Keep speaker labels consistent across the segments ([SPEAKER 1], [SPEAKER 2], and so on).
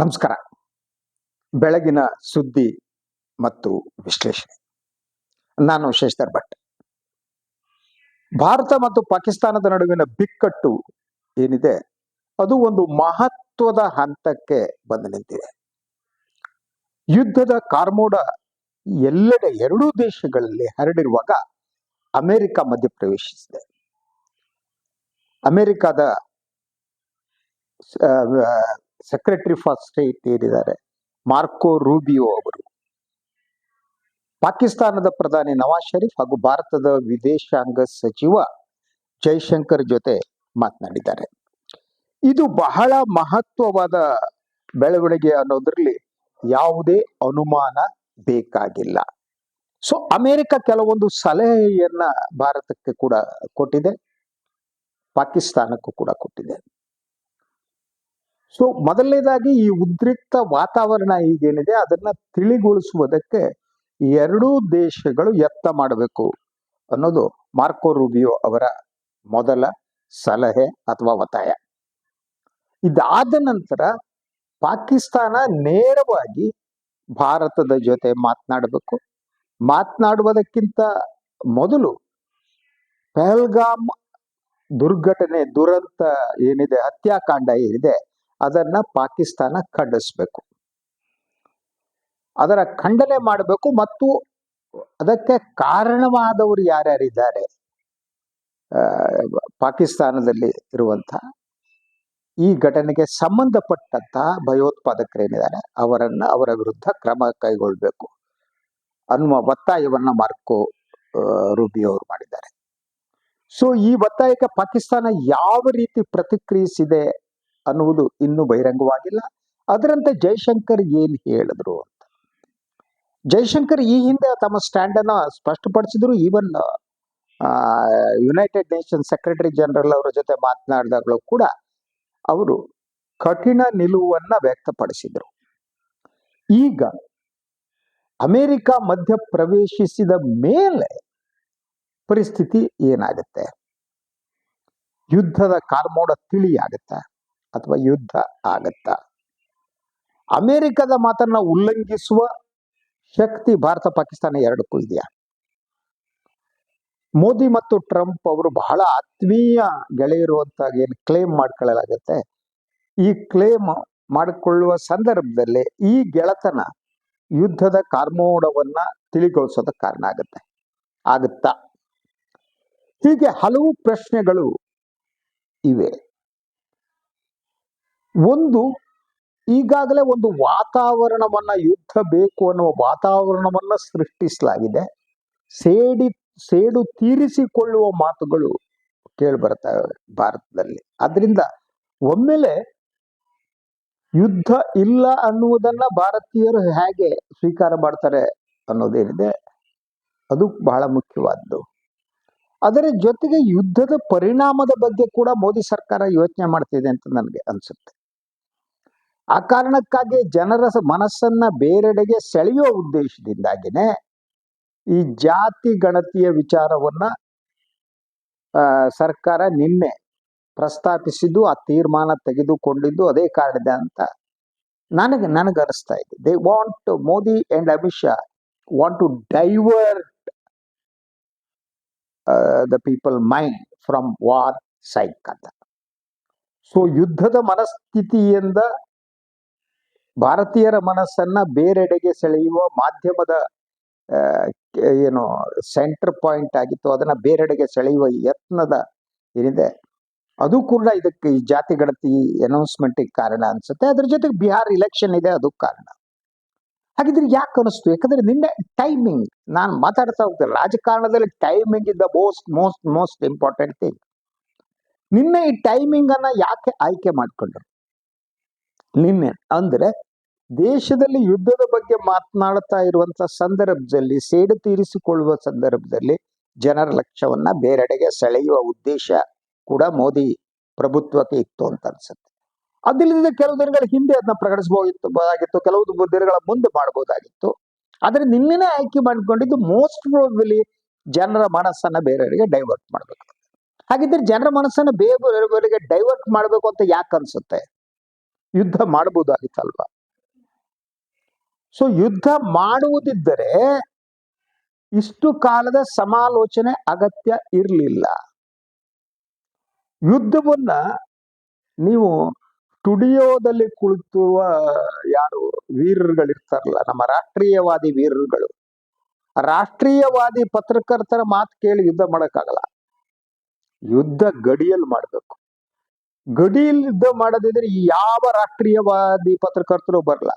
[SPEAKER 1] ನಮಸ್ಕಾರ. ಬೆಳಗಿನ ಸುದ್ದಿ ಮತ್ತು ವಿಶ್ಲೇಷಣೆ. ನಾನು ಶಶಿಧರ್ ಭಟ್. ಭಾರತ ಮತ್ತು ಪಾಕಿಸ್ತಾನದ ನಡುವಿನ ಬಿಕ್ಕಟ್ಟು ಏನಿದೆ, ಅದು ಒಂದು ಮಹತ್ವದ ಹಂತಕ್ಕೆ ಬಂದು ನಿಂತಿದೆ. ಯುದ್ಧದ ಕಾರ್ಮೋಡ ಎಲ್ಲೆಡೆ ಎರಡೂ ದೇಶಗಳಲ್ಲಿ ಹರಡಿರುವಾಗ ಅಮೆರಿಕ ಮಧ್ಯಪ್ರವೇಶಿಸಿದೆ. ಅಮೆರಿಕದ ಸೆಕ್ರೆಟರಿ ಫಾರ್ ಸ್ಟೇಟ್ ಏನಿದ್ದಾರೆ ಮಾರ್ಕೋ ರೂಬಿಯೋ ಅವರು. ಪಾಕಿಸ್ತಾನದ ಪ್ರಧಾನಿ ನವಾಜ್ ಶರೀಫ್ ಹಾಗೂ ಭಾರತದ ವಿದೇಶಾಂಗ ಸಚಿವ ಜೈಶಂಕರ್ ಜೊತೆ ಮಾತನಾಡಿದ್ದಾರೆ. ಇದು ಬಹಳ ಮಹತ್ವವಾದ ಬೆಳವಣಿಗೆ ಅನ್ನೋದ್ರಲ್ಲಿ ಯಾವುದೇ ಅನುಮಾನ ಬೇಕಾಗಿಲ್ಲ. ಸೊ ಅಮೆರಿಕ ಕೆಲವೊಂದು ಸಲಹೆಯನ್ನ ಭಾರತಕ್ಕೆ ಕೂಡ ಕೊಟ್ಟಿದೆ. ಪಾಕಿಸ್ತಾನಕ್ಕೂ ಕೂಡ ಕೊಟ್ಟಿದೆ. ಸೊ ಮೊದಲನೇದಾಗಿ ಈ ಉದ್ರಿಕ್ತ ವಾತಾವರಣ ಈಗೇನಿದೆ, ಅದನ್ನ ತಿಳಿಗೊಳಿಸುವುದಕ್ಕೆ ಎರಡೂ ದೇಶಗಳು ಯತ್ನ ಮಾಡಬೇಕು ಅನ್ನೋದು ಮಾರ್ಕೋ ರೂಬಿಯೋ ಅವರ ಮೊದಲ ಸಲಹೆ ಅಥವಾ ಒತ್ತಾಯ. ಇದಾದ ನಂತರ ಪಾಕಿಸ್ತಾನ ನೇರವಾಗಿ ಭಾರತದ ಜೊತೆ ಮಾತನಾಡಬೇಕು. ಮಾತನಾಡುವುದಕ್ಕಿಂತ ಮೊದಲು ಪಹಲ್ಗಾಮ್ ದುರ್ಘಟನೆ, ದುರಂತ ಏನಿದೆ, ಹತ್ಯಾಕಾಂಡ ಏನಿದೆ ಅದನ್ನ ಪಾಕಿಸ್ತಾನ ಖಂಡಿಸ್ಬೇಕು. ಅದರ ಖಂಡನೆ ಮಾಡಬೇಕು ಮತ್ತು ಅದಕ್ಕೆ ಕಾರಣವಾದವರು ಯಾರ್ಯಾರಿದ್ದಾರೆ ಪಾಕಿಸ್ತಾನದಲ್ಲಿ ಇರುವಂತಹ ಈ ಘಟನೆಗೆ ಸಂಬಂಧಪಟ್ಟಂತಹ ಭಯೋತ್ಪಾದಕರೇನಿದ್ದಾರೆ, ಅವರನ್ನ ಅವರ ವಿರುದ್ಧ ಕ್ರಮ ಕೈಗೊಳ್ಳಬೇಕು ಅನ್ನುವ ಒತ್ತಾಯವನ್ನ ಮಾರ್ಕೋ ರೂಬಿ ಅವರು ಮಾಡಿದ್ದಾರೆ. ಸೊ ಈ ಒತ್ತಾಯಕ್ಕೆ ಪಾಕಿಸ್ತಾನ ಯಾವ ರೀತಿ ಪ್ರತಿಕ್ರಿಯಿಸಿದೆ ಅನ್ನುವುದು ಇನ್ನೂ ಬಹಿರಂಗವಾಗಿಲ್ಲ. ಅದರಂತೆ ಜೈಶಂಕರ್ ಏನ್ ಹೇಳಿದ್ರು ಅಂತ. ಜೈಶಂಕರ್ ಈ ಹಿಂದೆ ತಮ್ಮ ಸ್ಟ್ಯಾಂಡ್ ಅನ್ನ ಸ್ಪಷ್ಟಪಡಿಸಿದ್ರು. Even United Nation secretary general ಅವರ ಜೊತೆ ಮಾತನಾಡಿದಾಗಲೂ ಕೂಡ ಅವರು ಕಠಿಣ ನಿಲುವನ್ನ ವ್ಯಕ್ತಪಡಿಸಿದ್ರು. ಈಗ ಅಮೆರಿಕ ಮಧ್ಯ ಪ್ರವೇಶಿಸಿದ ಮೇಲೆ ಪರಿಸ್ಥಿತಿ ಏನಾಗುತ್ತೆ? ಯುದ್ಧದ ಕಾರ್ಮೋಡ ತಿಳಿಯಾಗತ್ತಾ? ಅಥವಾ ಯುದ್ಧ ಆಗತ್ತಾ? ಅಮೆರಿಕದ ಮಾತನ್ನ ಉಲ್ಲಂಘಿಸುವ ಶಕ್ತಿ ಭಾರತ ಪಾಕಿಸ್ತಾನ ಎರಡಕ್ಕೂ ಇದೆಯಾ? ಮೋದಿ ಮತ್ತು ಟ್ರಂಪ್ ಅವರು ಬಹಳ ಆತ್ಮೀಯ ಗೆಳೆಯರು ಅಂತ ಏನು ಕ್ಲೇಮ್ ಮಾಡ್ಕೊಳ್ಳಲಾಗತ್ತೆ. ಈ ಕ್ಲೇಮ್ ಮಾಡಿಕೊಳ್ಳುವ ಸಂದರ್ಭದಲ್ಲಿ ಈ ಗೆಳತನ ಯುದ್ಧದ ಕಾರ್ಮೋಡವನ್ನ ತಿಳಿಗೊಳಿಸೋದಕ್ಕೆ ಕಾರಣ ಆಗುತ್ತೆ. ಆಗುತ್ತಾ? ಹೀಗೆ ಹಲವು ಪ್ರಶ್ನೆಗಳು ಇವೆ. ಒಂದು ಈಗಾಗಲೇ ಒಂದು ವಾತಾವರಣವನ್ನ ಯುದ್ಧ ಬೇಕು ಅನ್ನುವ ವಾತಾವರಣವನ್ನ ಸೃಷ್ಟಿಸಲಾಗಿದೆ. ಸೇಡಿ, ಸೇಡು ತೀರಿಸಿಕೊಳ್ಳುವ ಮಾತುಗಳು ಕೇಳಿ ಬರ್ತವೆ ಭಾರತದಲ್ಲಿ. ಅದರಿಂದ ಒಮ್ಮೆಲೆ ಯುದ್ಧ ಇಲ್ಲ ಅನ್ನುವುದನ್ನ ಭಾರತೀಯರು ಹೇಗೆ ಸ್ವೀಕಾರ ಮಾಡ್ತಾರೆ ಅನ್ನೋದೇನಿದೆ, ಅದು ಬಹಳ ಮುಖ್ಯವಾದ್ದು. ಅದರ ಜೊತೆಗೆ ಯುದ್ಧದ ಪರಿಣಾಮದ ಬಗ್ಗೆ ಕೂಡ ಮೋದಿ ಸರ್ಕಾರ ಯೋಚನೆ ಮಾಡ್ತಿದೆ ಅಂತ ನನಗೆ ಅನ್ಸುತ್ತೆ. ಆ ಕಾರಣಕ್ಕಾಗಿ ಜನರ ಮನಸ್ಸನ್ನ ಬೇರೆಡೆಗೆ ಸೆಳೆಯುವ ಉದ್ದೇಶದಿಂದಾಗಿನೇ ಈ ಜಾತಿ ಗಣತಿಯ ವಿಚಾರವನ್ನ ಸರ್ಕಾರ ನಿನ್ನೆ ಪ್ರಸ್ತಾಪಿಸಿದ್ದು, ಆ ತೀರ್ಮಾನ ತೆಗೆದುಕೊಂಡಿದ್ದು ಅದೇ ಕಾರಣದ ಅಂತ ನನಗೆ ನನಗೆ ಅನಿಸ್ತಾ ಇದೆ they want Modi and Amit Shah want to divert the people mind from war psych ಅಂತ ಸೊ ಯುದ್ಧದ ಮನಸ್ಥಿತಿಯಿಂದ ಭಾರತೀಯರ ಮನಸ್ಸನ್ನ ಬೇರೆಡೆಗೆ ಸೆಳೆಯುವ ಮಾಧ್ಯಮದ ಏನು ಸೆಂಟರ್ ಪಾಯಿಂಟ್ ಆಗಿತ್ತು, ಅದನ್ನ ಬೇರೆಡೆಗೆ ಸೆಳೆಯುವ ಯತ್ನದ ಏನಿದೆ, ಅದು ಕೂಡ ಇದಕ್ಕೆ ಈ ಜಾತಿ ಗಣತಿ ಅನೌನ್ಸ್ಮೆಂಟಿಗೆ ಕಾರಣ ಅನ್ಸುತ್ತೆ. ಅದ್ರ ಜೊತೆಗೆ ಬಿಹಾರ್ ಇಲೆಕ್ಷನ್ ಇದೆ, ಅದು ಕಾರಣ. ಹಾಗಿದ್ರೆ ಯಾಕೆ ಅನಿಸ್ತು? ಯಾಕಂದ್ರೆ ನಿನ್ನೆ ಟೈಮಿಂಗ್ ನಾನು ಮಾತಾಡ್ತಾ ಹೋಗ್ತೇನೆ ರಾಜಕಾರಣದಲ್ಲಿ timing is the most most most important thing ನಿನ್ನೆ ಈ ಟೈಮಿಂಗ್ ಅನ್ನ ಯಾಕೆ ಆಯ್ಕೆ ಮಾಡ್ಕೊಂಡ್ರು? ನಿನ್ನೆ. ಅಂದರೆ ದೇಶದಲ್ಲಿ ಯುದ್ಧದ ಬಗ್ಗೆ ಮಾತನಾಡ್ತಾ ಇರುವಂತ ಸಂದರ್ಭದಲ್ಲಿ, ಸೇಡು ತೀರಿಸಿಕೊಳ್ಳುವ ಸಂದರ್ಭದಲ್ಲಿ ಜನರ ಲಕ್ಷ್ಯವನ್ನ ಬೇರೆಡೆಗೆ ಸೆಳೆಯುವ ಉದ್ದೇಶ ಕೂಡ ಮೋದಿ ಪ್ರಭುತ್ವಕ್ಕೆ ಇತ್ತು ಅಂತ ಅನ್ಸುತ್ತೆ. ಅದಿಲ್ಲದ ಕೆಲವು ದಿನಗಳ ಹಿಂದೆ ಅದನ್ನ ಪ್ರಕಟಿಸಬಹುದಾಗಿತ್ತು ಕೆಲವು ದಿನಗಳ ಮುಂದೆ ಮಾಡಬಹುದಾಗಿತ್ತು ಆದ್ರೆ ನಿನ್ನೆನೇ ಆಯ್ಕೆ ಮಾಡಿಕೊಂಡಿದ್ದು ಮೋಸ್ಟ್ ಪ್ರಾಬಲಿ ಜನರ ಮನಸ್ಸನ್ನ ಬೇರೆಯವರಿಗೆ ಡೈವರ್ಟ್ ಮಾಡಬೇಕು. ಹಾಗಿದ್ರೆ ಜನರ ಮನಸ್ಸನ್ನ ಬೇರೆಯವರಿಗೆ ಡೈವರ್ಟ್ ಮಾಡಬೇಕು ಅಂತ ಯಾಕೆ ಅನ್ಸುತ್ತೆ? ಯುದ್ಧ ಮಾಡಬಹುದಾಗಿತ್ತಲ್ವ? ಸೊ ಯುದ್ಧ ಮಾಡುವುದಿದ್ದರೆ ಇಷ್ಟು ಕಾಲದ ಸಮಾಲೋಚನೆ ಅಗತ್ಯ ಇರಲಿಲ್ಲ. ಯುದ್ಧವನ್ನ ನೀವು ಸ್ಟುಡಿಯೋದಲ್ಲಿ ಕುಳಿತುವ ಯಾರು? ವೀರರುಗಳಿರ್ತಾರಲ್ಲ, ನಮ್ಮ ರಾಷ್ಟ್ರೀಯವಾದಿ ವೀರರುಗಳು. ರಾಷ್ಟ್ರೀಯವಾದಿ ಪತ್ರಕರ್ತರ ಮಾತು ಕೇಳಿ ಯುದ್ಧ ಮಾಡೋಕ್ಕಾಗಲ್ಲ. ಯುದ್ಧ ಗಡಿಯಲ್ಲಿ ಮಾಡಬೇಕು. ಗಡಿಯಲ್ಲಿ ಯುದ್ಧ ಮಾಡದಿದ್ರೆ ಯಾವ ರಾಷ್ಟ್ರೀಯವಾದಿ ಪತ್ರಕರ್ತರು ಬರಲ್ಲ.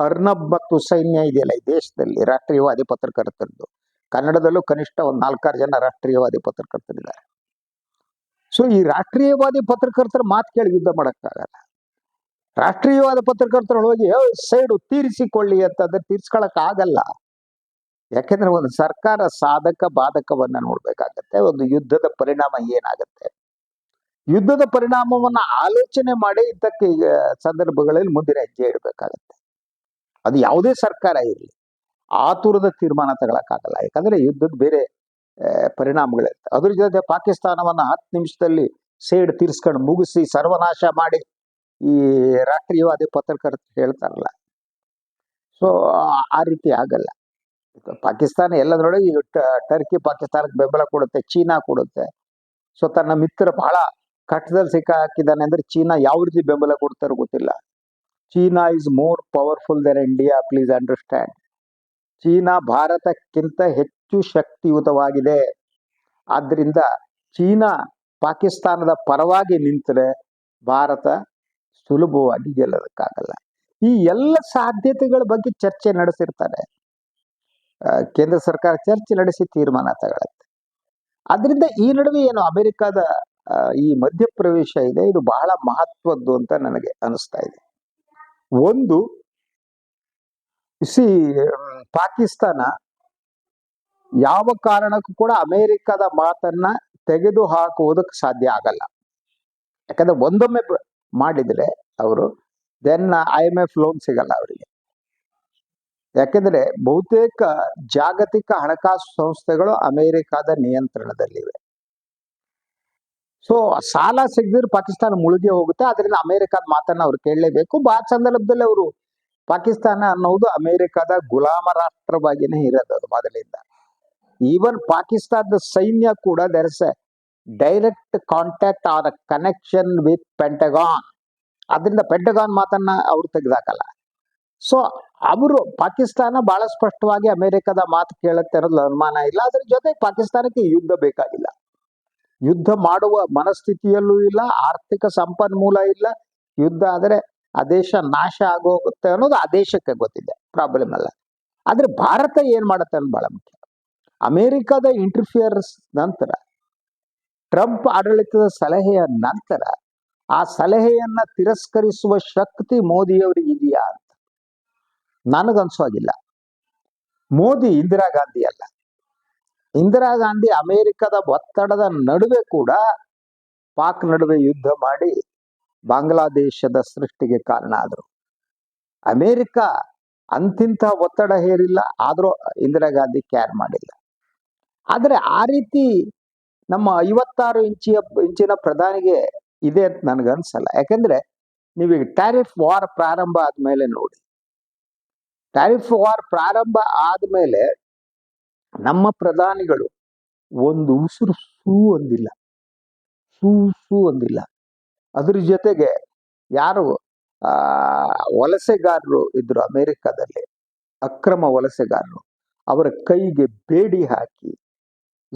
[SPEAKER 1] ಅರ್ನಬ್ ಮತ್ತು ಸೈನ್ಯ ಇದೆಯಲ್ಲ ಈ ದೇಶದಲ್ಲಿ ರಾಷ್ಟ್ರೀಯವಾದಿ ಪತ್ರಕರ್ತರದ್ದು. ಕನ್ನಡದಲ್ಲೂ ಕನಿಷ್ಠ ಒಂದು ನಾಲ್ಕಾರು ಜನ ರಾಷ್ಟ್ರೀಯವಾದಿ ಪತ್ರಕರ್ತರಿದ್ದಾರೆ. ಸೊ ಈ ರಾಷ್ಟ್ರೀಯವಾದಿ ಪತ್ರಕರ್ತರ ಮಾತು ಕೇಳಿ ಯುದ್ಧ ಮಾಡಕ್ಕಾಗಲ್ಲ. ರಾಷ್ಟ್ರೀಯವಾದ ಪತ್ರಕರ್ತರು ಹೋಗಿ ಸೈಡು ತೀರಿಸಿಕೊಳ್ಳಿ ಅಂತಂದ್ರೆ ತೀರ್ಸ್ಕೊಳಕ್ ಆಗಲ್ಲ ಯಾಕೆಂದ್ರೆ ಒಂದು ಸರ್ಕಾರ ಸಾಧಕ, ಬಾಧಕವನ್ನ ನೋಡ್ಬೇಕಾಗತ್ತೆ. ಒಂದು ಯುದ್ಧದ ಪರಿಣಾಮ ಏನಾಗತ್ತೆ? ಯುದ್ಧದ ಪರಿಣಾಮವನ್ನ ಆಲೋಚನೆ ಮಾಡಿ ಇದ್ದಕ್ಕೆ ಸಂದರ್ಭಗಳಲ್ಲಿ ಮುಂದಿನ ಹೆಜ್ಜೆ ಇಡಬೇಕಾಗತ್ತೆ. ಅದು ಯಾವುದೇ ಸರ್ಕಾರ ಇರಲಿ, ಆತುರದ ತೀರ್ಮಾನ ತಗೊಳಕ್ಕಾಗಲ್ಲ. ಯಾಕಂದ್ರೆ ಯುದ್ಧದ ಬೇರೆ ಪರಿಣಾಮಗಳಿರುತ್ತೆ. ಅದ್ರ ಜೊತೆ ಪಾಕಿಸ್ತಾನವನ್ನ ಹತ್ತು ನಿಮಿಷದಲ್ಲಿ ಸೇಡ್ ತೀರ್ಸ್ಕೊಂಡು ಮುಗಿಸಿ ಸರ್ವನಾಶ ಮಾಡಿ ಈ ರಾಷ್ಟ್ರೀಯವಾದಿ ಪತ್ರಕರ್ತರು ಹೇಳ್ತಾರಲ್ಲ. ಸೊ ಆ ರೀತಿ ಆಗಲ್ಲ. ಪಾಕಿಸ್ತಾನ ಎಲ್ಲದರೊಳಗೆ ಟರ್ಕಿ ಪಾಕಿಸ್ತಾನಕ್ಕೆ ಬೆಂಬಲ ಕೊಡುತ್ತೆ, ಚೀನಾ ಕೊಡುತ್ತೆ. ಸೊ ತನ್ನ ಮಿತ್ರ ಬಹಳ ಕಷ್ಟದಲ್ಲಿ ಸಿಕ್ಕ ಹಾಕಿದ್ದಾನೆ ಅಂದ್ರೆ ಚೀನಾ ಯಾವ ರೀತಿ ಬೆಂಬಲ ಕೊಡ್ತಾರೋ ಗೊತ್ತಿಲ್ಲ. China is more powerful than India please understand China ಭಾರತಕ್ಕಿಂತ ಹೆಚ್ಚು ಶಕ್ತಿಯುತವಾಗಿದೆ. ಆದ್ರಿಂದ ಚೀನಾ ಪಾಕಿಸ್ತಾನದ ಪರವಾಗಿ ನಿಂತರೆ ಭಾರತ ಸುಲಭವಾಗಿ ಗೆಲ್ಲೋದಕ್ಕಾಗಲ್ಲ. ಈ ಎಲ್ಲ ಸಾಧ್ಯತೆಗಳ ಬಗ್ಗೆ ಚರ್ಚೆ ನಡೆಸಿರ್ತಾರೆ. ಕೇಂದ್ರ ಸರ್ಕಾರ ಚರ್ಚೆ ನಡೆಸಿ ತೀರ್ಮಾನ ತಗೊಳತ್ತೆ. ಅದರಿಂದ ಈ ನಡುವೆ ಏನು ಅಮೆರಿಕದ ಈ ಮಧ್ಯಪ್ರವೇಶ ಇದೆ. ಇದು ಬಹಳ ಮಹತ್ವದ್ದು ಅಂತ ನನಗೆ ಅನಿಸ್ತಾ ಇದೆ. ಒಂದು ಸಿ ಪಾಕಿಸ್ತಾನ ಯಾವ ಕಾರಣಕ್ಕೂ ಕೂಡ ಅಮೆರಿಕದ ಮಾತನ್ನ ತೆಗೆದು ಹಾಕುವುದಕ್ಕೆ ಸಾಧ್ಯ ಆಗಲ್ಲ. ಯಾಕಂದ್ರೆ ಒಂದೊಮ್ಮೆ ಮಾಡಿದ್ರೆ ಅವರು then I M F loan ಸಿಗಲ್ಲ ಅವರಿಗೆ. ಯಾಕೆಂದ್ರೆ ಬಹುತೇಕ ಜಾಗತಿಕ ಹಣಕಾಸು ಸಂಸ್ಥೆಗಳು ಅಮೆರಿಕದ ನಿಯಂತ್ರಣದಲ್ಲಿವೆ. ಸೊ ಸಾಲ ಸಿಗದಿದ್ರೆ ಪಾಕಿಸ್ತಾನ ಮುಳುಗಿ ಹೋಗುತ್ತೆ. ಅದರಿಂದ ಅಮೆರಿಕದ ಮಾತನ್ನ ಅವ್ರು ಕೇಳಲೇಬೇಕು. ಆ ಸಂದರ್ಭದಲ್ಲಿ ಅವರು ಪಾಕಿಸ್ತಾನ ಅನ್ನೋದು ಅಮೆರಿಕದ ಗುಲಾಮ ರಾಷ್ಟ್ರವಾಗಿನೇ ಇರೋದು ಅದು ಮೊದಲಿಂದ. ಈವನ್ ಪಾಕಿಸ್ತಾನದ ಸೈನ್ಯ ಕೂಡ there is direct contact or connection with Pentagon ಅದರಿಂದ ಪೆಂಟಗಾನ್ ಮಾತನ್ನ ಅವ್ರು ತೆಗೆದಾಕಲ್ಲ. ಸೊ ಅವರು ಪಾಕಿಸ್ತಾನ ಬಹಳ ಸ್ಪಷ್ಟವಾಗಿ ಅಮೆರಿಕದ ಮಾತು ಕೇಳುತ್ತೆ ಅನ್ನೋದು ಅನುಮಾನ ಇಲ್ಲ. ಅದ್ರ ಜೊತೆ ಪಾಕಿಸ್ತಾನಕ್ಕೆ ಯುದ್ಧ ಬೇಕಾಗಿಲ್ಲ. ಯುದ್ಧ ಮಾಡುವ ಮನಸ್ಥಿತಿಯಲ್ಲೂ ಇಲ್ಲ, ಆರ್ಥಿಕ ಸಂಪನ್ಮೂಲ ಇಲ್ಲ. ಯುದ್ಧ ಆದರೆ ಆ ದೇಶ ನಾಶ ಆಗೋಗುತ್ತೆ ಅನ್ನೋದು ಆ ದೇಶಕ್ಕೆ ಗೊತ್ತಿದೆ ಪ್ರಾಬ್ಲಮ್ ಅಲ್ಲ. ಆದ್ರೆ ಭಾರತ ಏನ್ ಮಾಡುತ್ತೆ ಅನ್ನೋದು ಬಹಳ ಮುಖ್ಯ. ಅಮೆರಿಕದ ಇಂಟರ್ಫಿಯರ್ಸ್ ನಂತರ, ಟ್ರಂಪ್ ಆಡಳಿತದ ಸಲಹೆಯ ನಂತರ, ಆ ಸಲಹೆಯನ್ನ ತಿರಸ್ಕರಿಸುವ ಶಕ್ತಿ ಮೋದಿಯವರಿಗೆ ಇದೆಯಾ ಅಂತ? ನನಗನ್ಸೋಗಿಲ್ಲ ಮೋದಿ ಇಂದಿರಾ ಗಾಂಧಿ ಅಲ್ಲ. ಇಂದಿರಾ ಗಾಂಧಿ ಅಮೆರಿಕದ ಒತ್ತಡದ ನಡುವೆ ಕೂಡ ಪಾಕ್ ನಡುವೆ ಯುದ್ಧ ಮಾಡಿ ಬಾಂಗ್ಲಾದೇಶದ ಸೃಷ್ಟಿಗೆ ಕಾರಣ ಆದರು. ಅಮೆರಿಕ ಅಂತಿಂತ ಒತ್ತಡ ಹೇರಿಲ್ಲ, ಆದರೂ ಇಂದಿರಾ ಗಾಂಧಿ ಕ್ಯಾರ್ ಮಾಡಿಲ್ಲ. ಆದರೆ ಆ ರೀತಿ ನಮ್ಮ ಐವತ್ತಾರು ಇಂಚಿಯ, ಇಂಚಿನ ಪ್ರಧಾನಿಗೆ ಇದೆ ಅಂತ ನನಗನ್ಸಲ್ಲ ಯಾಕಂದ್ರೆ ನೀವೀಗ ಟ್ಯಾರಿಫ್ ವಾರ್ ಪ್ರಾರಂಭ ಆದ್ಮೇಲೆ ನೋಡಿ. ಟ್ಯಾರಿಫ್ ವಾರ್ ಪ್ರಾರಂಭ ಆದ್ಮೇಲೆ ನಮ್ಮ ಪ್ರಧಾನಿಗಳು ಒಂದು ಉಸಿರು ಸೂ ಒಂದಿಲ್ಲ ಸೂ ಸೂ ಒಂದಿಲ್ಲ ಅದ್ರ ಜೊತೆಗೆ ಯಾರು, ಆ, ವಲಸೆಗಾರರು ಇದ್ರು ಅಮೆರಿಕದಲ್ಲಿ, ಅಕ್ರಮ ವಲಸೆಗಾರರು, ಅವರ ಕೈಗೆ ಬೇಡಿ ಹಾಕಿ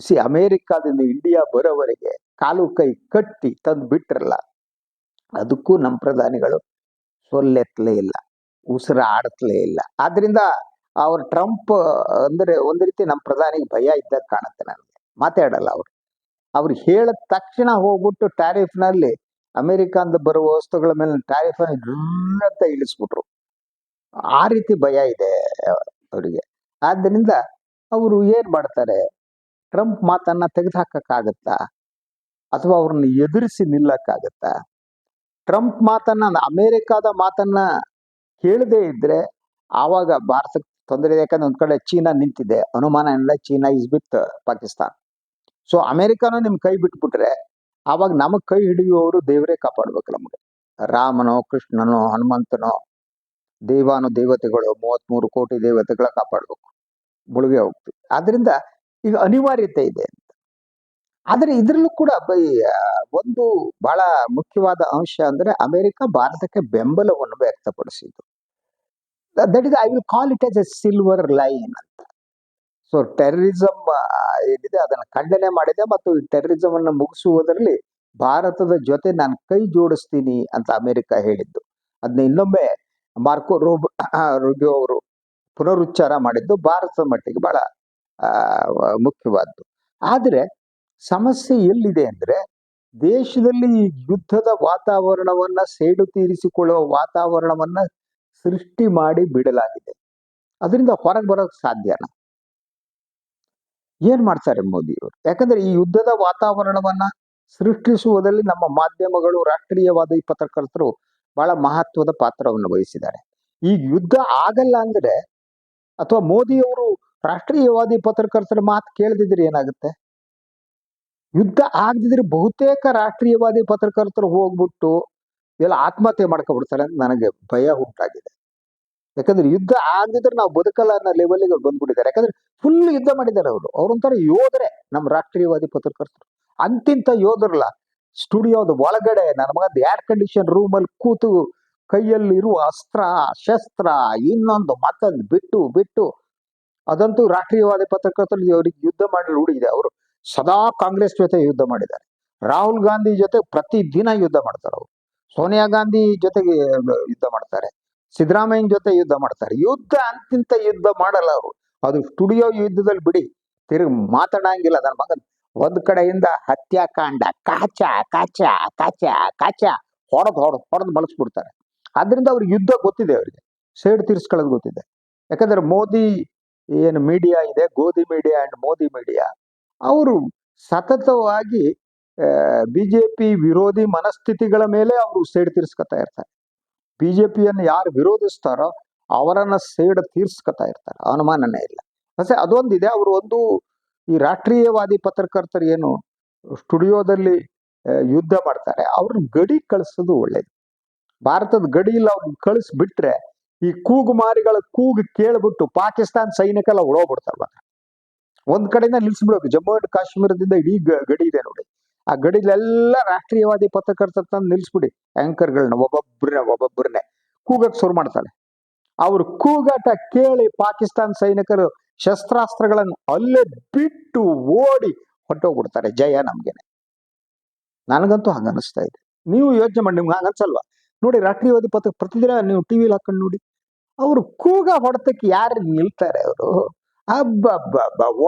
[SPEAKER 1] ಸಿ ಅಮೇರಿಕಾದಿಂದ ಇಂಡಿಯಾ ಬರೋವರೆಗೆ ಕಾಲು ಕೈ ಕಟ್ಟಿ ತಂದು ಬಿಟ್ರಲ್ಲ, ಅದಕ್ಕೂ ನಮ್ಮ ಪ್ರಧಾನಿಗಳು ಸೊಲ್ಲೆತ್ತಲೇ ಇಲ್ಲ, ಉಸಿರಾಡತ್ಲೇ ಇಲ್ಲ. ಆದ್ರಿಂದ ಅವ್ರ ಟ್ರಂಪ್ ಅಂದ್ರೆ ಒಂದ್ ರೀತಿ ನಮ್ಮ ಪ್ರಧಾನಿಗೆ ಭಯ ಇದ್ದಾಗ ಕಾಣುತ್ತೆ ನನಗೆ. ಮಾತಾಡಲ್ಲ ಅವರು. ಅವ್ರು ಹೇಳಿದ ತಕ್ಷಣ ಹೋಗ್ಬಿಟ್ಟು ಟ್ಯಾರಿಫ್ನಲ್ಲಿ ಅಮೆರಿಕಾಂದ ಬರುವ ವಸ್ತುಗಳ ಮೇಲೆ ಟ್ಯಾರಿಫ್ ಅಂತ ಇಳಿಸ್ಬಿಟ್ರು. ಆ ರೀತಿ ಭಯ ಇದೆ ಅವರಿಗೆ. ಆದ್ದರಿಂದ ಅವರು ಏನ್ ಮಾಡ್ತಾರೆ? ಟ್ರಂಪ್ ಮಾತನ್ನ ತೆಗೆದುಹಾಕಕ್ಕಾಗತ್ತಾ? ಅಥವಾ ಅವ್ರನ್ನ ಎದುರಿಸಿ ನಿಲ್ಲಕ್ಕಾಗತ್ತಾ? ಟ್ರಂಪ್ ಮಾತನ್ನ, ಅಮೆರಿಕಾದ ಮಾತನ್ನ ಕೇಳದೇ ಇದ್ರೆ ಆವಾಗ ಭಾರತಕ್ಕೆ ತೊಂದರೆ ಇದೆ ಯಾಕಂದ್ರೆ ಒಂದ್ ಕಡೆ ಚೀನಾ ನಿಂತಿದೆ. ಅನುಮಾನ ಏನಿಲ್ಲ, China is with Pakistan. So ಅಮೆರಿಕಾನು ನಿಮ್ ಕೈ ಬಿಟ್ಬಿಟ್ರೆ, ಆವಾಗ ನಮಗ್ ಕೈ ಹಿಡಿಯುವವರು ದೇವರೇ ಕಾಪಾಡ್ಬೇಕು ನಮಗೆ. ರಾಮನೋ, ಕೃಷ್ಣನೋ, ಹನುಮಂತನೋ, ದೇವಾನು, ದೇವತೆಗಳು, ಮೂವತ್ಮೂರು ಕೋಟಿ ದೇವತೆಗಳ ಕಾಪಾಡಬೇಕು. ಮುಳುಗೆ ಹೋಗ್ತೀವಿ. ಆದ್ರಿಂದ ಈಗ ಅನಿವಾರ್ಯತೆ ಇದೆ ಅಂತ. ಆದರೆ ಇದರಲ್ಲೂ ಕೂಡ ಬೈ ಒಂದು ಬಹಳ ಮುಖ್ಯವಾದ ಅಂಶ ಅಂದ್ರೆ ಅಮೆರಿಕ ಭಾರತಕ್ಕೆ ಬೆಂಬಲವನ್ನು ವ್ಯಕ್ತಪಡಿಸಿದ್ದು. That is I will call it as a silver line ಅಂತ. ಸೊ ಟೆರರಿಸಮ್ ಏನಿದೆ ಅದನ್ನು ಖಂಡನೆ ಮಾಡಿದೆ ಮತ್ತು ಈ ಟೆರರಿಸಂ ಅನ್ನು ಮುಗಿಸುವುದರಲ್ಲಿ ಭಾರತದ ಜೊತೆ ನಾನು ಕೈ ಜೋಡಿಸ್ತೀನಿ ಅಂತ ಅಮೆರಿಕ ಹೇಳಿದ್ದು. ಅದನ್ನ ಇನ್ನೊಮ್ಮೆ ಮಾರ್ಕೋ ರೋಬ್ ರುಬಿಯೋ ಅವರು ಪುನರುಚ್ಚಾರ ಮಾಡಿದ್ದು ಭಾರತದ ಮಟ್ಟಿಗೆ ಬಹಳ ಮುಖ್ಯವಾದ್ದು. ಆದರೆ ಸಮಸ್ಯೆ ಎಲ್ಲಿದೆ ಅಂದ್ರೆ ದೇಶದಲ್ಲಿ ಯುದ್ಧದ ವಾತಾವರಣವನ್ನ ಸೇಡು ತೀರಿಸಿಕೊಳ್ಳುವ ವಾತಾವರಣವನ್ನ ಸೃಷ್ಟಿ ಮಾಡಿ ಬಿಡಲಾಗಿದೆ. ಅದರಿಂದ ಹೊರಗೆ ಬರೋಕ್ ಸಾಧ್ಯನ ಏನ್ ಮಾಡ್ತಾರೆ ಮೋದಿಯವರು? ಯಾಕಂದ್ರೆ ಈ ಯುದ್ಧದ ವಾತಾವರಣವನ್ನ ಸೃಷ್ಟಿಸುವುದರಲ್ಲಿ ನಮ್ಮ ಮಾಧ್ಯಮಗಳು, ರಾಷ್ಟ್ರೀಯವಾದಿ ಪತ್ರಕರ್ತರು ಬಹಳ ಮಹತ್ವದ ಪಾತ್ರವನ್ನು ವಹಿಸಿದ್ದಾರೆ. ಈ ಯುದ್ಧ ಆಗಲ್ಲ ಅಂದ್ರೆ ಅಥವಾ ಮೋದಿಯವರು ರಾಷ್ಟ್ರೀಯವಾದಿ ಪತ್ರಕರ್ತರ ಮಾತು ಕೇಳದಿದ್ರೆ ಏನಾಗುತ್ತೆ? ಯುದ್ಧ ಆಗದಿದ್ರೆ ಬಹುತೇಕ ರಾಷ್ಟ್ರೀಯವಾದಿ ಪತ್ರಕರ್ತರು ಹೋಗ್ಬಿಟ್ಟು ಎಲ್ಲ ಆತ್ಮಹತ್ಯೆ ಮಾಡ್ಕೊಬಿಡ್ತಾರೆ ಅಂತ ನನಗೆ ಭಯ ಉಂಟಾಗಿದೆ. ಯಾಕಂದ್ರೆ ಯುದ್ಧ ಆಗದಿದ್ರೆ ನಾವು ಬದುಕಲ್ಲ ಅನ್ನೋ ಲೆವೆಲ್ಗೆ ಬಂದ್ಬಿಟ್ಟಿದ್ದಾರೆ. ಯಾಕಂದ್ರೆ ಫುಲ್ ಯುದ್ಧ ಮಾಡಿದ್ದಾರೆ ಅವರು. ಅವ್ರೊಂಥರ ಯೋಧರೆ ನಮ್ಮ ರಾಷ್ಟ್ರೀಯವಾದಿ ಪತ್ರಕರ್ತರು. ಅಂತಿಂತ ಯೋಧರಲ್ಲ. ಸ್ಟುಡಿಯೋದ ಒಳಗಡೆ ನನ್ನ ಮಗ ಏರ್ ಕಂಡೀಷನ್ ರೂಮಲ್ಲಿ ಕೂತು ಕೈಯಲ್ಲಿ ಇರುವ ಅಸ್ತ್ರ, ಶಸ್ತ್ರ, ಇನ್ನೊಂದು ಮತ್ತೊಂದು ಬಿಟ್ಟು ಬಿಟ್ಟು. ಅದಂತೂ ರಾಷ್ಟ್ರೀಯವಾದಿ ಪತ್ರಕರ್ತರು ಅವರಿಗೆ ಯುದ್ಧ ಮಾಡಿ ರೂಢಿದೆ ಅವರು ಸದಾ ಕಾಂಗ್ರೆಸ್ ಜೊತೆ ಯುದ್ಧ ಮಾಡಿದ್ದಾರೆ. ರಾಹುಲ್ ಗಾಂಧಿ ಜೊತೆ ಪ್ರತಿ ದಿನ ಯುದ್ಧ ಮಾಡ್ತಾರೆ ಅವರು. ಸೋನಿಯಾ ಗಾಂಧಿ ಜೊತೆಗೆ ಯುದ್ಧ ಮಾಡ್ತಾರೆ. ಸಿದ್ದರಾಮಯ್ಯನ ಜೊತೆ ಯುದ್ಧ ಮಾಡ್ತಾರೆ. ಯುದ್ಧ ಅಂತಿಂತ ಯುದ್ಧ ಮಾಡಲ್ಲ ಅವರು. ಅದು ಸ್ಟುಡಿಯೋ ಯುದ್ಧದಲ್ಲಿ ಬಿಡಿ. ತಿರುಗಿ ಮಾತಾಡಂಗಿಲ್ಲ ನನ್ನ ಮಗನ್. ಒಂದ್ ಕಡೆಯಿಂದ ಹತ್ಯಾಕಾಂಡ, ಕಾಚ ಕಾಚ ಕಾಚ ಕಾಚ, ಹೊಡೆದ್ ಹೊಡೆದ್ ಹೊಡೆದ್ ಮಲಗಿಸ್ಬಿಡ್ತಾರೆ ಆದ್ರಿಂದ ಅವ್ರಿಗೆ ಯುದ್ಧ ಗೊತ್ತಿದೆ ಅವರಿಗೆ. ಸೇಡ್ ತೀರ್ಸ್ಕೊಳ್ಳೋದು ಗೊತ್ತಿದೆ. ಯಾಕಂದ್ರೆ ಮೋದಿ ಏನು ಮೀಡಿಯಾ ಇದೆ, ಗೋಧಿ ಮೀಡಿಯಾ ಅಂಡ್ ಮೋದಿ ಮೀಡಿಯಾ. ಅವರು ಸತತವಾಗಿ ಬಿಜೆಪಿ ವಿರೋಧಿ ಮನಸ್ಥಿತಿಗಳ ಮೇಲೆ ಅವರು ಸೇಡ್ ತೀರ್ಸ್ಕೊತಾ ಇರ್ತಾರೆ. ಬಿಜೆಪಿಯನ್ನು ಯಾರು ವಿರೋಧಿಸ್ತಾರೋ ಅವರನ್ನ ಸೇಡ್ ತೀರ್ಸ್ಕೊತಾ ಇರ್ತಾರೆ. ಅನುಮಾನನೇ ಇಲ್ಲ. ಮತ್ತೆ ಅದೊಂದಿದೆ, ಅವರು ಒಂದು ಈ ರಾಷ್ಟ್ರೀಯವಾದಿ ಪತ್ರಕರ್ತರು ಏನು ಸ್ಟುಡಿಯೋದಲ್ಲಿ ಯುದ್ಧ ಮಾಡ್ತಾರೆ. ಅವ್ರನ್ನ ಗಡಿ ಕಳಿಸೋದು ಒಳ್ಳೇದು. ಭಾರತದ ಗಡಿಯಲ್ಲಿ ಅವ್ರನ್ನ ಕಳಿಸ್ಬಿಟ್ರೆ ಈ ಕೂಗುಮಾರಿಗಳ ಕೂಗು ಕೇಳ್ಬಿಟ್ಟು ಪಾಕಿಸ್ತಾನ ಸೈನಿಕಲ್ಲ ಓಡೋಗ್ಬಿಡ್ತಾರಲ್ಲ ಒಂದ್ ಕಡೆಯಿಂದ ನಿಲ್ಸ್ಬಿಡ್ಬೇಕು ಜಮ್ಮು ಅಂಡ್ ಕಾಶ್ಮೀರದಿಂದ ಇಡೀ ಗಡಿ ಇದೆ ನೋಡಿ. ಆ ಗಡಿಲೆಲ್ಲ ರಾಷ್ಟ್ರೀಯವಾದಿ ಪತ್ರಕರ್ತರ ತಂದು ನಿಲ್ಸ್ಬಿಡಿ ಆಂಕರ್ಗಳನ್ನ ಒಬ್ಬೊಬ್ಬರನ್ನ ಒಬ್ಬೊಬ್ಬರನ್ನೇ ಕೂಗಕ್ ಶುರು ಮಾಡ್ತಾರೆ ಅವ್ರ ಕೂಗಾಟ ಕೇಳಿ ಪಾಕಿಸ್ತಾನ್ ಸೈನಿಕರು ಶಸ್ತ್ರಾಸ್ತ್ರಗಳನ್ನು ಅಲ್ಲೇ ಬಿಟ್ಟು ಓಡಿ ಹೊಟ್ಟೋಗ್ಬಿಡ್ತಾರೆ ಜಯ ನಮ್ಗೆನೆ. ನನಗಂತೂ ಹಂಗ ಅನಿಸ್ತಾ ಇದೆ. ನೀವು ಯೋಚನೆ ಮಾಡಿ, ನಿಮ್ಗೆ ಹಂಗ ಅನ್ಸಲ್ವಾ? ನೋಡಿ, ರಾಷ್ಟ್ರೀಯವಾದಿ ಪತ್ರ ಪ್ರತಿದಿನ ನೀವು ಟಿವಿಲಿ ಹಾಕೊಂಡು ನೋಡಿ. ಅವ್ರು ಕೂಗ ಹೊಡೆತಕ್ಕೆ ಯಾರು ನಿಲ್ತಾರೆ ಅವರು? ಹಬ್ಬ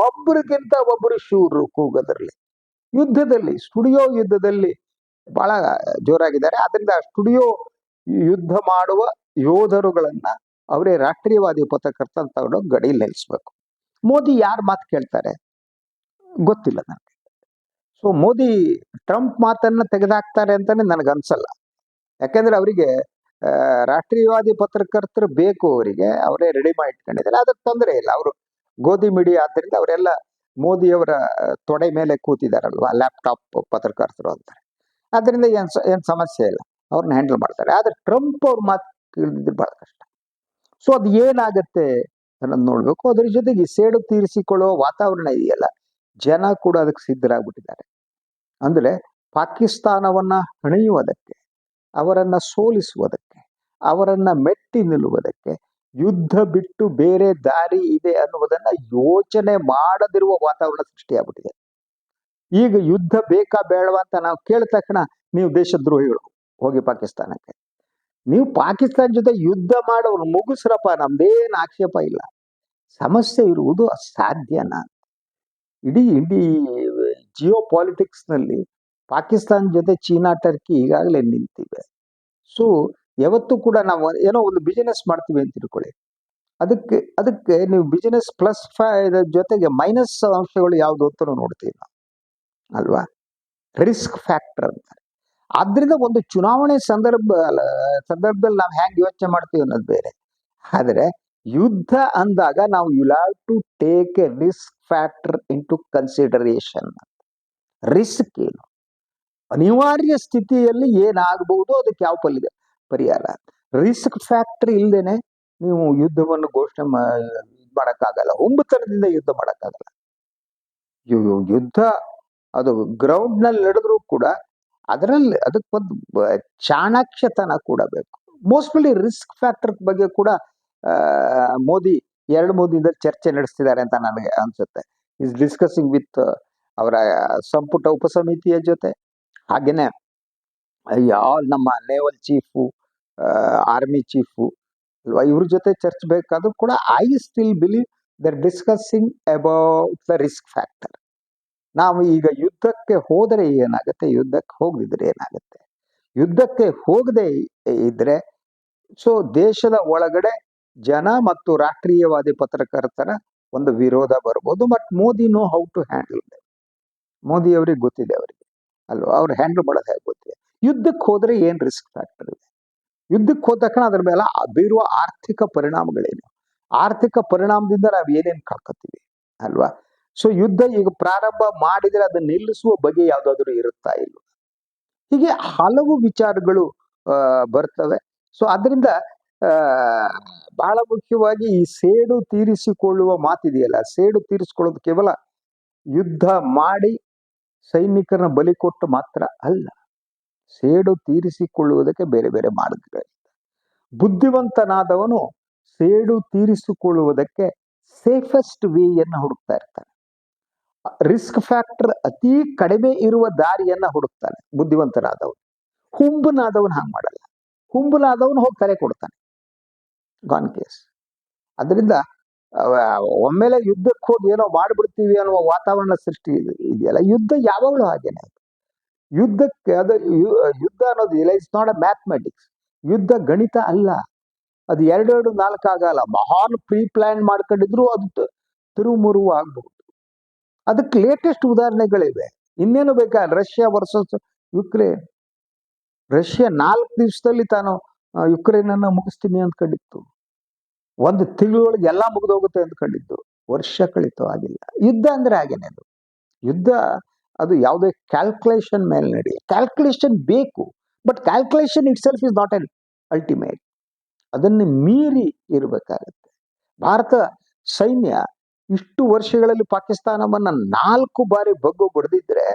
[SPEAKER 1] ಒಬ್ಬರಿಗಿಂತ ಒಬ್ಬರು ಶೂರು ಕೂಗೋದ್ರಲ್ಲಿ. ಯುದ್ಧದಲ್ಲಿ, ಸ್ಟುಡಿಯೋ ಯುದ್ಧದಲ್ಲಿ ಬಹಳ ಜೋರಾಗಿದ್ದಾರೆ. ಆದ್ರಿಂದ ಸ್ಟುಡಿಯೋ ಯುದ್ಧ ಮಾಡುವ ಯೋಧರುಗಳನ್ನ ಅವರೇ ರಾಷ್ಟ್ರೀಯವಾದಿ ಪತ್ರಕರ್ತ ಅಂತ ತಗೊಂಡೋಗಿ ಗಡಿ ನಿಲ್ಲಿಸ್ಬೇಕು. ಮೋದಿ ಯಾರ ಮಾತು ಕೇಳ್ತಾರೆ? ಗೊತ್ತಿಲ್ಲ ನನಗೆ. ಸೊ ಮೋದಿ ಟ್ರಂಪ್ ಮಾತನ್ನ ತೆಗೆದಾಕ್ತಾರೆ ಅಂತಾನೆ ನನಗೆ ಅನ್ಸಲ್ಲ. ಯಾಕಂದ್ರೆ ಅವರಿಗೆ ರಾಷ್ಟ್ರೀಯವಾದಿ ಪತ್ರಕರ್ತರು ಬೇಕು ಅವರಿಗೆ. ಅವರೇ ರೆಡಿ ಮಾಡಿ ಇಟ್ಕೊಂಡಿದ್ದಾರೆ. ಅದಕ್ಕೆ ತೊಂದರೆ ಇಲ್ಲ. ಅವರು ಗೋಧಿ ಮಿಡಿ ಆದ್ದರಿಂದ ಅವರೆಲ್ಲ ಮೋದಿಯವರ ತೊಡೆ ಮೇಲೆ ಕೂತಿದಾರಲ್ವಾ ಲ್ಯಾಪ್ಟಾಪ್ ಪತ್ರಕರ್ತರು ಅಂತಾರೆ. ಅದರಿಂದ ಏನ್ ಏನು ಸಮಸ್ಯೆ ಇಲ್ಲ ಅವ್ರನ್ನ ಹ್ಯಾಂಡಲ್ ಮಾಡ್ತಾರೆ. ಆದ್ರೆ ಟ್ರಂಪ್ ಅವ್ರ ಮಾತು ಕೇಳಿದ್ರೆ ಬಹಳ ಕಷ್ಟ. ಸೊ ಅದು ಏನಾಗುತ್ತೆ ಅನ್ನೋದು ನೋಡಬೇಕು. ಅದ್ರ ಜೊತೆಗೆ ಸೇಡು ತೀರಿಸಿಕೊಳ್ಳುವ ವಾತಾವರಣ ಇದೆಯಲ್ಲ, ಜನ ಕೂಡ ಅದಕ್ಕೆ ಸಿದ್ಧರಾಗ್ಬಿಟ್ಟಿದ್ದಾರೆ. ಅಂದ್ರೆ ಪಾಕಿಸ್ತಾನವನ್ನ ಹಣಿಯುವುದಕ್ಕೆ, ಅವರನ್ನು ಸೋಲಿಸುವುದಕ್ಕೆ, ಅವರನ್ನ ಮೆಟ್ಟಿ ನಿಲ್ಲುವುದಕ್ಕೆ ಯುದ್ಧ ಬಿಟ್ಟು ಬೇರೆ ದಾರಿ ಇದೆ ಅನ್ನುವುದನ್ನ ಯೋಚನೆ ಮಾಡದಿರುವ ವಾತಾವರಣ ಸೃಷ್ಟಿಯಾಗ್ಬಿಟ್ಟಿದೆ. ಈಗ ಯುದ್ಧ ಬೇಕಾ ಬೇಡವಾ ಅಂತ ನಾವು ಕೇಳಿದ ತಕ್ಷಣ ನೀವು ದೇಶದ್ರೋಹಿಗಳು, ಹೋಗಿ ಪಾಕಿಸ್ತಾನಕ್ಕೆ. ನೀವು ಪಾಕಿಸ್ತಾನ ಜೊತೆ ಯುದ್ಧ ಮಾಡೋರು ಮುಗಿಸ್ರಪ್ಪ, ನಮ್ದೇನು ಆಕ್ಷೇಪ ಇಲ್ಲ. ಸಮಸ್ಯೆ ಇರುವುದು ಅಸಾಧ್ಯನಾ? ಇಡೀ ಇಡೀ ಜಿಯೋ ಪಾಲಿಟಿಕ್ಸ್ನಲ್ಲಿ ಪಾಕಿಸ್ತಾನ ಜೊತೆ ಚೀನಾ, ಟರ್ಕಿ ಈಗಾಗಲೇ ನಿಂತಿವೆ. ಸೊ ಯಾವತ್ತೂ ಕೂಡ ನಾವು ಏನೋ ಒಂದು ಬಿಸಿನೆಸ್ ಮಾಡ್ತೀವಿ ಅಂತ ತಿಳ್ಕೊಳ್ಳಿ. ಅದಕ್ಕೆ ಅದಕ್ಕೆ ನೀವು ಬಿಸಿನೆಸ್ ಪ್ಲಸ್ ಜೊತೆಗೆ ಮೈನಸ್ ಅಂಶಗಳು ಯಾವುದು ಅಂತ ನೋಡ್ತೀವಿ ನಾವು. ಅಲ್ವಾ? ರಿಸ್ಕ್ ಫ್ಯಾಕ್ಟರ್ ಅಂತ. ಆದ್ರಿಂದ ಒಂದು ಚುನಾವಣೆ ಸಂದರ್ಭ ಸಂದರ್ಭದಲ್ಲಿ ನಾವು ಹ್ಯಾಂಗ್ ಯೋಚನೆ ಮಾಡ್ತೀವಿ ಅನ್ನೋದು ಬೇರೆ. ಆದರೆ ಯುದ್ಧ ಅಂದಾಗ ನಾವು you have to take a risk factor into consideration risk ಏನು? ಅನಿವಾರ್ಯ ಸ್ಥಿತಿಯಲ್ಲಿ ಏನಾಗಬಹುದು ಅದಕ್ಕೆ ಯಾವ ಪಲ್ಯ ಪರಿಹಾರ. ರಿಸ್ಕ್ ಫ್ಯಾಕ್ಟರ್ ಇಲ್ಲದೇನೆ ನೀವು ಯುದ್ಧವನ್ನು ಘೋಷಣೆ ಒಂಬತ್ತರದಿಂದ ಮಾಡಕ್ಕಾಗಲ್ಲ. ಒಂಬತ್ತನದಿಂದ ಯುದ್ಧ ಮಾಡೋಕ್ಕಾಗಲ್ಲ. ಯುದ್ಧ ಅದು ಗ್ರೌಂಡ್ನಲ್ಲಿ ನಡೆದ್ರು ಕೂಡ ಅದರಲ್ಲಿ ಅದಕ್ಕೆ ಒಂದು ಚಾಣಾಕ್ಷತನ ಕೂಡ ಬೇಕು. ಮೋಸ್ಟ್ಲಿ ರಿಸ್ಕ್ ಫ್ಯಾಕ್ಟರ್ ಬಗ್ಗೆ ಕೂಡ ಮೋದಿ ಎರಡು ಮೂರು ದಿನದಲ್ಲಿ ಚರ್ಚೆ ನಡೆಸ್ತಿದ್ದಾರೆ ಅಂತ ನನಗೆ ಅನ್ಸುತ್ತೆ. ಇಸ್ ಡಿಸ್ಕಸಿಂಗ್ ವಿತ್ ಅವರ ಸಂಪುಟ ಉಪಸಮಿತಿಯ ಜೊತೆ. ಹಾಗೇನೆ ಆಲ್ ನಮ್ಮ ನೇವಲ್ ಚೀಫು ಆರ್ಮಿ ಚೀಫು ಅಲ್ವಾ? ಇವ್ರ ಜೊತೆ ಚರ್ಚೆ ಬೇಕಾದ್ರೂ ಕೂಡ I still believe there discussing about the risk factor ನಾವು ಈಗ ಯುದ್ಧಕ್ಕೆ ಹೋದರೆ ಏನಾಗುತ್ತೆ? ಯುದ್ಧಕ್ಕೆ ಹೋಗದಿದ್ರೆ ಏನಾಗುತ್ತೆ? ಯುದ್ಧಕ್ಕೆ ಹೋಗದೆ ಇದ್ರೆ ಸೊ ದೇಶದ ಒಳಗಡೆ ಜನ ಮತ್ತು ರಾಷ್ಟ್ರೀಯವಾದಿ ಪತ್ರಕರ್ತರ ಒಂದು ವಿರೋಧ ಬರ್ಬೋದು but Modi know how to handle Modi ಅವ್ರಿಗೆ ಗೊತ್ತಿದೆ ಅವರಿಗೆ. ಅಲ್ವಾ? ಅವ್ರು ಹ್ಯಾಂಡಲ್ ಮಾಡೋದು ಹೇಗೆ ಗೊತ್ತಿದೆ? ಯುದ್ಧಕ್ಕೆ ಹೋದ್ರೆ ಏನ್ ರಿಸ್ಕ್ ಫ್ಯಾಕ್ಟರ್ ಇದೆ? ಯುದ್ಧಕ್ಕೆ ಹೋದ ತಕ್ಷಣ ಅದ್ರ ಮೇಲೆ ಬೀರುವ ಆರ್ಥಿಕ ಪರಿಣಾಮಗಳೇನು? ಆರ್ಥಿಕ ಪರಿಣಾಮದಿಂದ ನಾವು ಏನೇನು ಕಳ್ಕೊತೀವಿ, ಅಲ್ವಾ? ಸೊ ಯುದ್ಧ ಈಗ ಪ್ರಾರಂಭ ಮಾಡಿದ್ರೆ ಅದನ್ನ ನಿಲ್ಲಿಸುವ ಬಗೆ ಯಾವ್ದಾದ್ರು ಇರುತ್ತಾ ಇಲ್ಲ ಹೀಗೆ ಹಲವು ವಿಚಾರಗಳು ಬರ್ತವೆ. ಸೊ ಅದರಿಂದ ಬಹಳ ಮುಖ್ಯವಾಗಿ ಈ ಸೇಡು ತೀರಿಸಿಕೊಳ್ಳುವ ಮಾತಿದೆಯಲ್ಲ? ಸೇಡು ತೀರಿಸಿಕೊಳ್ಳೋದು ಕೇವಲ ಯುದ್ಧ ಮಾಡಿ ಸೈನಿಕರನ್ನ ಬಲಿ ಕೊಟ್ಟು ಮಾತ್ರ ಅಲ್ಲ. ಸೇಡು ತೀರಿಸಿಕೊಳ್ಳುವುದಕ್ಕೆ ಬೇರೆ ಬೇರೆ ಮಾರ್ಗಗಳಿವೆ. ಬುದ್ಧಿವಂತನಾದವನು ಸೇಡು ತೀರಿಸಿಕೊಳ್ಳುವುದಕ್ಕೆ ಸೇಫೆಸ್ಟ್ ವೇಯನ್ನು ಹುಡುಕ್ತಾ ಇರ್ತಾನೆ. ರಿಸ್ಕ್ ಫ್ಯಾಕ್ಟರ್ ಅತಿ ಕಡಿಮೆ ಇರುವ ದಾರಿಯನ್ನ ಹುಡುಕ್ತಾನೆ ಬುದ್ಧಿವಂತನಾದವನು. ಹುಂಬನಾದವನು ಹಾಗೆ ಮಾಡಲ್ಲ. ಹುಂಬನಾದವನು ಹೋಗಿ ತಲೆ ಕೊಡ್ತಾನೆ. ಗಾನ್ ಕೇಸ್ ಅದರಿಂದ ಒಮ್ಮೆಲೆ ಯುದ್ಧಕ್ಕೆ ಹೋಗಿ ಏನೋ ಮಾಡಿಬಿಡ್ತೀವಿ ಅನ್ನುವ ವಾತಾವರಣ ಸೃಷ್ಟಿ ಇದೆಯಲ್ಲ, ಯುದ್ಧ ಯಾವಾಗಲೂ ಹಾಗೇನೆ ಯುದ್ಧಕ್ಕೆ ಅದು ಯುದ್ಧ ಅನ್ನೋದು ಇಲ್ಲ ಇಟ್ಸ್ ನಾಟ್ ಅ ಮ್ಯಾಥಮೆಟಿಕ್ಸ್ ಯುದ್ಧ ಗಣಿತ ಅಲ್ಲ. ಅದು ಎರಡೆರಡು ನಾಲ್ಕು ಆಗಲ್ಲ. ಮಹಾನ್ ಪ್ರೀ ಪ್ಲಾನ್ ಮಾಡ್ಕೊಂಡಿದ್ರು ಅದು ತಿರುಮುರು ಆಗ್ಬಹುದು ಅದಕ್ಕೆ ಲೇಟೆಸ್ಟ್ ಉದಾಹರಣೆಗಳಿವೆ. ಇನ್ನೇನು ಬೇಕಾ? ರಷ್ಯಾ ವರ್ಸಸ್ ಯುಕ್ರೇನ್ ರಷ್ಯಾ ನಾಲ್ಕು ದಿವಸದಲ್ಲಿ ತಾನು ಯುಕ್ರೇನ್ ಅನ್ನ ಮುಗಿಸ್ತೀನಿ ಅಂದ್ಕೊಂಡಿತ್ತು. ಒಂದು ತಿಂಗಳೊಳಗೆ ಎಲ್ಲ ಮುಗಿದೋಗುತ್ತೆ ಅಂದ್ಕೊಂಡಿದ್ದು. ವರ್ಷ ಕಳಿತು, ಆಗಿಲ್ಲ. ಯುದ್ಧ ಅಂದ್ರೆ ಹಾಗೇನೆ ಅದು. ಯುದ್ಧ ಅದು ಯಾವುದೇ ಕ್ಯಾಲ್ಕುಲೇಷನ್ ಮೇಲೆ ನಡೆಯ ಕ್ಯಾಲ್ಕುಲೇಷನ್ ಬೇಕು but calculation itself is not an ultimate ಅದನ್ನು ಮೀರಿ ಇರಬೇಕಾಗತ್ತೆ. ಭಾರತ ಸೈನ್ಯ ಇಷ್ಟು ವರ್ಷಗಳಲ್ಲಿ ಪಾಕಿಸ್ತಾನವನ್ನ ನಾಲ್ಕು ಬಾರಿ ಬಗ್ಗು ಬಡ್ದಿದ್ರೆ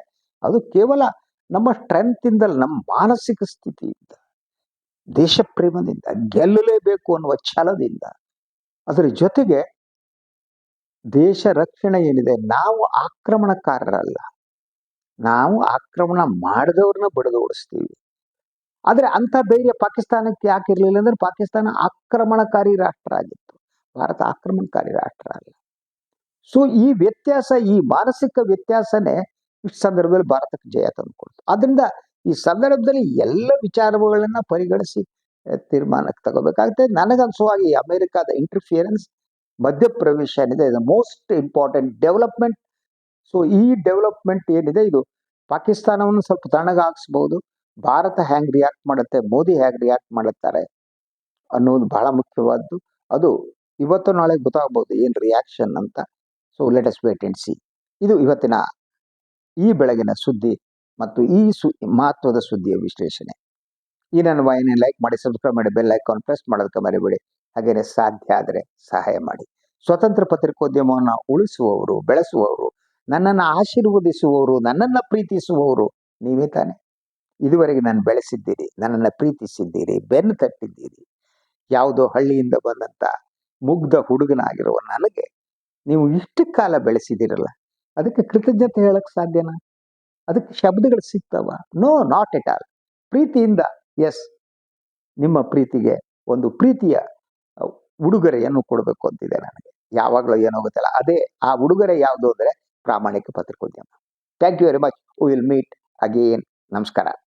[SPEAKER 1] ಅದು ಕೇವಲ ನಮ್ಮ ಸ್ಟ್ರೆಂತ್ ಇಂದಲ್ಲ, ನಮ್ಮ ಮಾನಸಿಕ ಸ್ಥಿತಿಯಿಂದ ದೇಶ ಪ್ರೇಮದಿಂದ ಗೆಲ್ಲಲೇಬೇಕು ಅನ್ನುವ ಛಲದಿಂದ. ಅದರ ಜೊತೆಗೆ ದೇಶ ರಕ್ಷಣೆ ಏನಿದೆ, ನಾವು ಆಕ್ರಮಣಕಾರರಲ್ಲ. ನಾವು ಆಕ್ರಮಣ ಮಾಡಿದವ್ರನ್ನ ಬಡಿದು ಓಡಿಸ್ತೀವಿ ಆದ್ರೆ ಅಂತ ಧೈರ್ಯ ಪಾಕಿಸ್ತಾನಕ್ಕೆ ಯಾಕೆ ಇರಲಿಲ್ಲ ಅಂದ್ರೆ ಪಾಕಿಸ್ತಾನ ಆಕ್ರಮಣಕಾರಿ ರಾಷ್ಟ್ರ ಆಗಿತ್ತು. ಭಾರತ ಆಕ್ರಮಣಕಾರಿ ರಾಷ್ಟ್ರ ಅಲ್ಲ. ಸೊ ಈ ವ್ಯತ್ಯಾಸ, ಈ ಮಾನಸಿಕ ವ್ಯತ್ಯಾಸನೇ ಇಷ್ಟು ಸಂದರ್ಭದಲ್ಲಿ ಭಾರತಕ್ಕೆ ಜಯ ತಂದುಕೊಡ್ತು. ಆದ್ರಿಂದ ಈ ಸಂದರ್ಭದಲ್ಲಿ ಎಲ್ಲ ವಿಚಾರಗಳನ್ನ ಪರಿಗಣಿಸಿ ತೀರ್ಮಾನಕ್ಕೆ ತಗೋಬೇಕಾಗುತ್ತೆ. ನನಗನ್ಸುವಾಗಿ ಈ ಅಮೆರಿಕಾದ ಇಂಟರ್ಫಿಯರೆನ್ಸ್ ಮಧ್ಯಪ್ರವೇಶ ಏನಿದೆ ಇದು ಮೋಸ್ಟ್ ಇಂಪಾರ್ಟೆಂಟ್ ಡೆವಲಪ್ಮೆಂಟ್ ಸೊ ಈ ಡೆವಲಪ್ಮೆಂಟ್ ಏನಿದೆ, ಇದು ಪಾಕಿಸ್ತಾನವನ್ನು ಸ್ವಲ್ಪ ತಣ್ಣಗಾಗಿಸ್ಬಹುದು ಭಾರತ ಹ್ಯಾಂಗ್ ರಿಯಾಕ್ಟ್ ಮಾಡುತ್ತೆ, ಮೋದಿ ಹ್ಯಾಂಗ್ ರಿಯಾಕ್ಟ್ ಮಾಡುತ್ತಾರೆ ಅನ್ನೋದು ಬಹಳ ಮುಖ್ಯವಾದ್ದು. ಅದು ಇವತ್ತು ನಾಳೆ ಗೊತ್ತಾಗ್ಬೋದು ಏನು ರಿಯಾಕ್ಷನ್ ಅಂತ. So let us wait and see ಇದು ಇವತ್ತಿನ ಈ ಬೆಳಗಿನ ಸುದ್ದಿ ಮತ್ತು ಈ ಸು, ಮಹತ್ವದ ಸುದ್ದಿಯ ವಿಶ್ಲೇಷಣೆ. ಈ ನನ್ನ ಲೈಕ್ ಮಾಡಿ ಸಬ್ಸ್ಕ್ರೈಬ್ ಮಾಡಿ ಬೆಲ್ ಐಕಾನ್ ಪ್ರೆಸ್ ಮಾಡೋದಕ್ಕೆ ಮರಿಬೇಡಿ. ಹಾಗೇನೆ ಸಾಧ್ಯ ಆದರೆ ಸಹಾಯ ಮಾಡಿ. ಸ್ವತಂತ್ರ ಪತ್ರಿಕೋದ್ಯಮವನ್ನು ಉಳಿಸುವವರು, ಬೆಳೆಸುವವರು ನನ್ನನ್ನು ಆಶೀರ್ವದಿಸುವವರು, ನನ್ನನ್ನು ಪ್ರೀತಿಸುವವರು ನೀವೇ ತಾನೆ. ಇದುವರೆಗೆ ನಾನು ಬೆಳೆಸಿದ್ದೀರಿ, ನನ್ನನ್ನು ಪ್ರೀತಿಸಿದ್ದೀರಿ, ಬೆನ್ನು ತಟ್ಟಿದ್ದೀರಿ. ಯಾವುದೋ ಹಳ್ಳಿಯಿಂದ ಬಂದಂತ ಮುಗ್ಧ ಹುಡುಗನಾಗಿರುವ ನನಗೆ ನೀವು ಇಷ್ಟು ಕಾಲ ಬೆಳೆಸಿದಿರಲ್ಲ ಅದಕ್ಕೆ ಕೃತಜ್ಞತೆ ಹೇಳಕ್ ಸಾಧ್ಯನಾ? ಅದಕ್ಕೆ ಶಬ್ದಗಳು ಸಿಗ್ತಾವ? ನೋ ನಾಟ್ ಎಟ್ ಆಲ್ ಪ್ರೀತಿಯಿಂದ ಎಸ್ ನಿಮ್ಮ ಪ್ರೀತಿಗೆ ಒಂದು ಪ್ರೀತಿಯ ಉಡುಗೊರೆಯನ್ನು ಕೊಡಬೇಕು ಅಂತಿದೆ ನನಗೆ. ಯಾವಾಗಲೂ ಏನೋ ಗೊತ್ತಿಲ್ಲ ಅದೇ ಆ ಉಡುಗೊರೆ ಯಾವುದು ಅಂದ್ರೆ ಪ್ರಾಮಾಣಿಕ ಪತ್ರಿಕೋದ್ಯಮ. Thank you very much will meet again ನಮಸ್ಕಾರ.